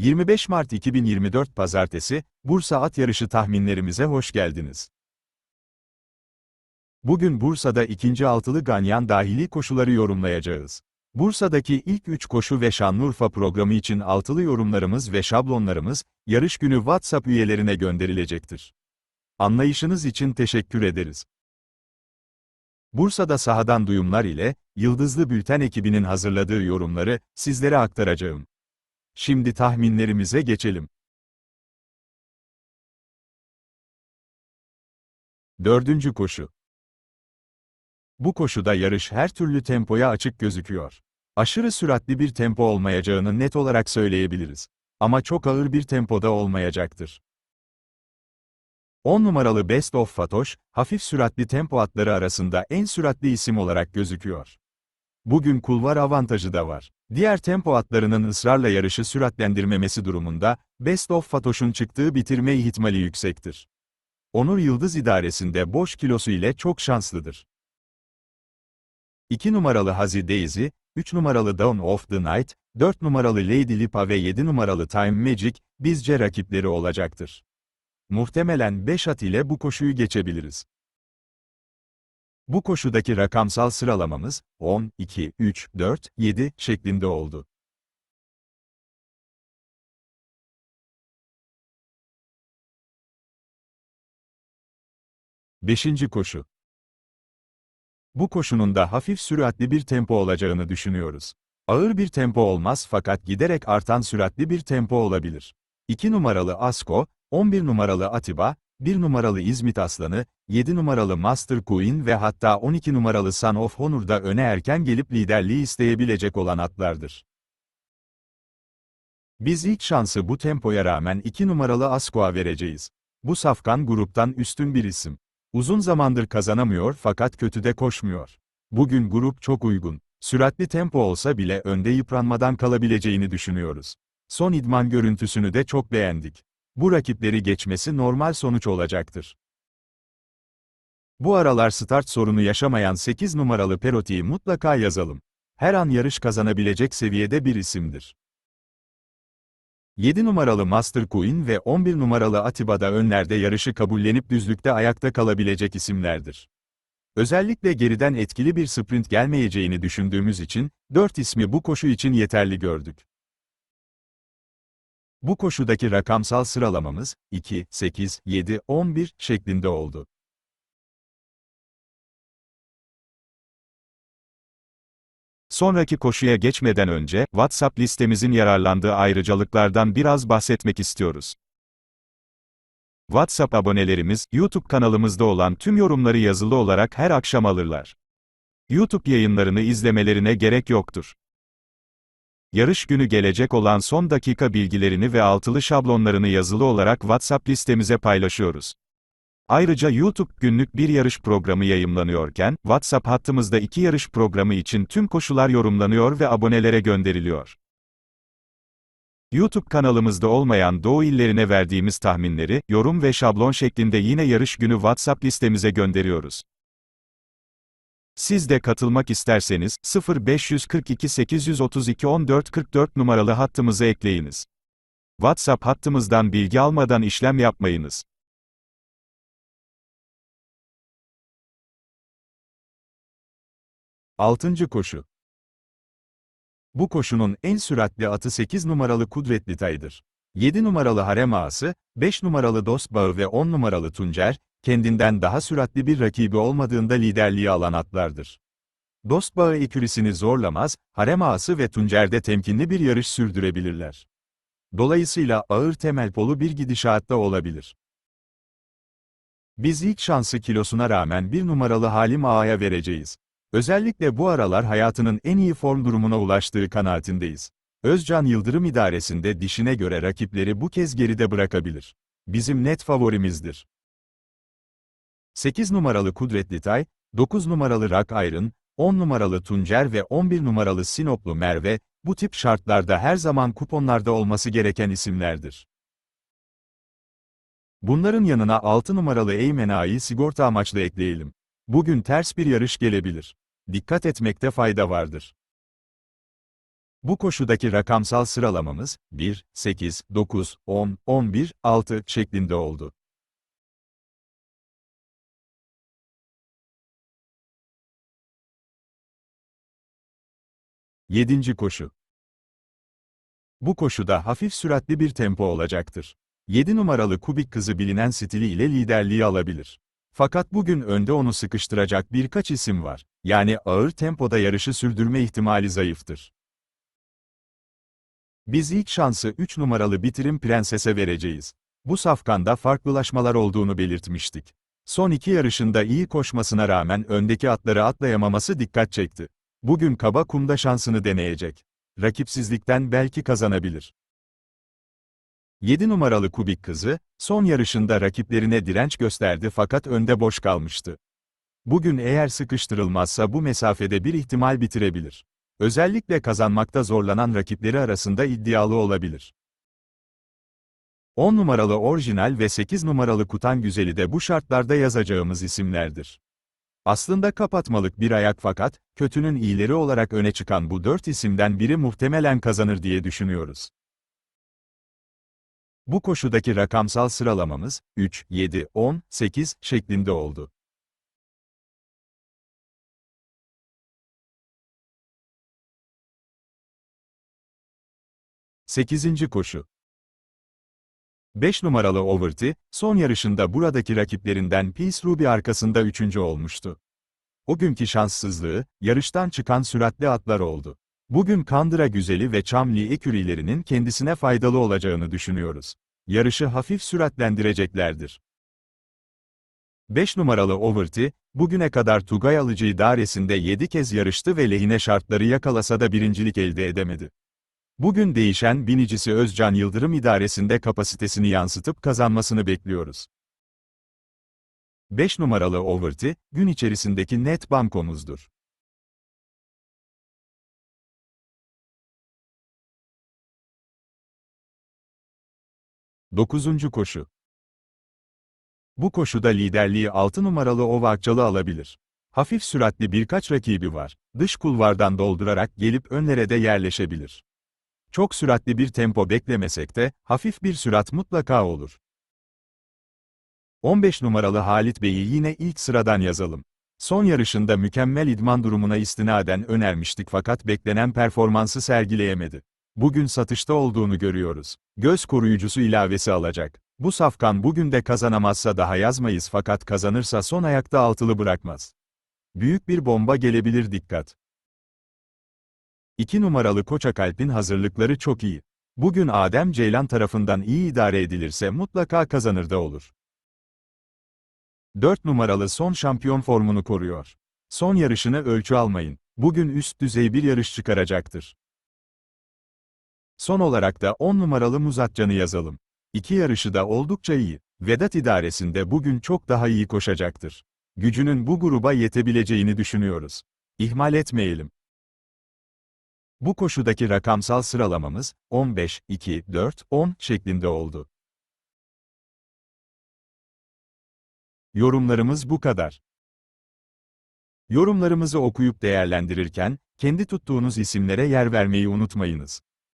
25 Mart 2024 Pazartesi, Bursa At Yarışı tahminlerimize hoş geldiniz. Bugün Bursa'da ikinci altılı ganyan dahili koşuları yorumlayacağız. Bursa'daki ilk 3 koşu ve Şanlıurfa programı için altılı yorumlarımız ve şablonlarımız, yarış günü WhatsApp üyelerine gönderilecektir. Anlayışınız için teşekkür ederiz. Bursa'da sahadan duyumlar ile, Yıldızlı Bülten ekibinin hazırladığı yorumları, sizlere aktaracağım. Şimdi tahminlerimize geçelim. Dördüncü koşu. Bu koşuda yarış her türlü tempoya açık gözüküyor. Aşırı süratli bir tempo olmayacağını net olarak söyleyebiliriz. Ama çok ağır bir tempoda olmayacaktır. 10 numaralı Best of Fatoş, hafif süratli tempo atları arasında en süratli isim olarak gözüküyor. Bugün kulvar avantajı da var. Diğer tempo atlarının ısrarla yarışı süratlendirmemesi durumunda, Best of Fatoş'un çıktığı bitirme ihtimali yüksektir. Onur Yıldız idaresinde boş kilosu ile çok şanslıdır. 2 numaralı Hazi Daisy, 3 numaralı Dawn of the Night, 4 numaralı Lady Lipa ve 7 numaralı Time Magic, bizce rakipleri olacaktır. Muhtemelen 5 at ile bu koşuyu geçebiliriz. Bu koşudaki rakamsal sıralamamız 10, 2, 3, 4, 7 şeklinde oldu. Beşinci koşu. Bu koşunun da hafif süratli bir tempo olacağını düşünüyoruz. Ağır bir tempo olmaz fakat giderek artan süratli bir tempo olabilir. 2 numaralı Asko, 11 numaralı Atiba, 1 numaralı İzmit Aslanı, 7 numaralı Master Queen ve hatta 12 numaralı Son of Honor'da öne erken gelip liderliği isteyebilecek olan atlardır. Biz ilk şansı bu tempoya rağmen 2 numaralı Asko'a vereceğiz. Bu safkan gruptan üstün bir isim. Uzun zamandır kazanamıyor fakat kötü de koşmuyor. Bugün grup çok uygun. Süratli tempo olsa bile önde yıpranmadan kalabileceğini düşünüyoruz. Son idman görüntüsünü de çok beğendik. Bu rakipleri geçmesi normal sonuç olacaktır. Bu aralar start sorunu yaşamayan 8 numaralı Peroti'yi mutlaka yazalım. Her an yarış kazanabilecek seviyede bir isimdir. 7 numaralı Master Queen ve 11 numaralı Atiba'da önlerde yarışı kabullenip düzlükte ayakta kalabilecek isimlerdir. Özellikle geriden etkili bir sprint gelmeyeceğini düşündüğümüz için, 4 ismi bu koşu için yeterli gördük. Bu koşudaki rakamsal sıralamamız 2, 8, 7, 11 şeklinde oldu. Sonraki koşuya geçmeden önce, WhatsApp listemizin yararlandığı ayrıcalıklardan biraz bahsetmek istiyoruz. WhatsApp abonelerimiz, YouTube kanalımızda olan tüm yorumları yazılı olarak her akşam alırlar. YouTube yayınlarını izlemelerine gerek yoktur. Yarış günü gelecek olan son dakika bilgilerini ve altılı şablonlarını yazılı olarak WhatsApp listemize paylaşıyoruz. Ayrıca YouTube günlük bir yarış programı yayımlanıyorken, WhatsApp hattımızda iki yarış programı için tüm koşular yorumlanıyor ve abonelere gönderiliyor. YouTube kanalımızda olmayan Doğu illerine verdiğimiz tahminleri, yorum ve şablon şeklinde yine yarış günü WhatsApp listemize gönderiyoruz. Siz de katılmak isterseniz, 0542 832 14 44 numaralı hattımızı ekleyiniz. WhatsApp hattımızdan bilgi almadan işlem yapmayınız. Altıncı koşu. Bu koşunun en süratli atı 8 numaralı Kudretli Tay'dır. 7 numaralı Harem Ağası, 5 numaralı Dost Bağı ve 10 numaralı Tuncer, kendinden daha süratli bir rakibi olmadığında liderliği alan atlardır. Dost Bağı ekürisini zorlamaz, Harem Ağası ve Tuncer'de temkinli bir yarış sürdürebilirler. Dolayısıyla ağır temel bir gidişatta olabilir. Biz ilk şansı kilosuna rağmen bir numaralı Halim Ağa'ya vereceğiz. Özellikle bu aralar hayatının en iyi form durumuna ulaştığı kanaatindeyiz. Özcan Yıldırım idaresinde dişine göre rakipleri bu kez geride bırakabilir. Bizim net favorimizdir. 8 numaralı Kudretli Tay, 9 numaralı Rak Ayrın, 10 numaralı Tuncer ve 11 numaralı Sinoplu Merve, bu tip şartlarda her zaman kuponlarda olması gereken isimlerdir. Bunların yanına 6 numaralı Eymena'yı sigorta amaçlı ekleyelim. Bugün ters bir yarış gelebilir. Dikkat etmekte fayda vardır. Bu koşudaki rakamsal sıralamamız 1, 8, 9, 10, 11, 6 şeklinde oldu. Yedinci koşu. Bu koşuda hafif süratli bir tempo olacaktır. 7 numaralı Kubik kızı bilinen stili ile liderliği alabilir. Fakat bugün önde onu sıkıştıracak birkaç isim var. Yani ağır tempoda yarışı sürdürme ihtimali zayıftır. Biz ilk şansı 3 numaralı bitirim prensese vereceğiz. Bu safkanda farklılaşmalar olduğunu belirtmiştik. Son iki yarışında iyi koşmasına rağmen öndeki atları atlayamaması dikkat çekti. Bugün kaba kumda şansını deneyecek. Rakipsizlikten belki kazanabilir. 7 numaralı Kubik kızı, son yarışında rakiplerine direnç gösterdi fakat önde boş kalmıştı. Bugün eğer sıkıştırılmazsa bu mesafede bir ihtimal bitirebilir. Özellikle kazanmakta zorlanan rakipleri arasında iddialı olabilir. 10 numaralı orijinal ve 8 numaralı Kutan Güzeli de bu şartlarda yazacağımız isimlerdir. Aslında kapatmalık bir ayak fakat, kötünün iyileri olarak öne çıkan bu dört isimden biri muhtemelen kazanır diye düşünüyoruz. Bu koşudaki rakamsal sıralamamız, 3, 7, 10, 8 şeklinde oldu. Sekizinci koşu. 5 numaralı Overty, son yarışında buradaki rakiplerinden Peace Ruby arkasında üçüncü olmuştu. O günkü şanssızlığı, yarıştan çıkan süratli atlar oldu. Bugün Kandıra Güzeli ve Çamli ekürilerinin kendisine faydalı olacağını düşünüyoruz. Yarışı hafif süratlendireceklerdir. 5 numaralı Overty, bugüne kadar Tugay Alıcı idaresinde 7 kez yarıştı ve lehine şartları yakalasa da birincilik elde edemedi. Bugün değişen binicisi Özcan Yıldırım idaresinde kapasitesini yansıtıp kazanmasını bekliyoruz. 5 numaralı Overty, gün içerisindeki net bankomuzdur. Dokuzuncu koşu. Bu koşuda liderliği 6 numaralı Ova Akçalı alabilir. Hafif süratli birkaç rakibi var. Dış kulvardan doldurarak gelip önlere de yerleşebilir. Çok süratli bir tempo beklemesek de, hafif bir sürat mutlaka olur. 15 numaralı Halit Bey'i yine ilk sıradan yazalım. Son yarışında mükemmel idman durumuna istinaden önermiştik fakat beklenen performansı sergileyemedi. Bugün satışta olduğunu görüyoruz. Göz koruyucusu ilavesi alacak. Bu safkan bugün de kazanamazsa daha yazmayız fakat kazanırsa son ayakta altılı bırakmaz. Büyük bir bomba gelebilir dikkat. 2 numaralı Koçakalp'in hazırlıkları çok iyi. Bugün Adem Ceylan tarafından iyi idare edilirse mutlaka kazanır da olur. 4 numaralı son şampiyon formunu koruyor. Son yarışını ölçü almayın. Bugün üst düzey bir yarış çıkaracaktır. Son olarak da 10 numaralı Muzatcan'ı yazalım. İki yarışı da oldukça iyi. Vedat idaresinde bugün çok daha iyi koşacaktır. Gücünün bu gruba yetebileceğini düşünüyoruz. İhmal etmeyelim. Bu koşudaki rakamsal sıralamamız 15, 2, 4, 10 şeklinde oldu. Yorumlarımız bu kadar. Yorumlarımızı okuyup değerlendirirken, kendi tuttuğunuz isimlere yer vermeyi unutmayınız.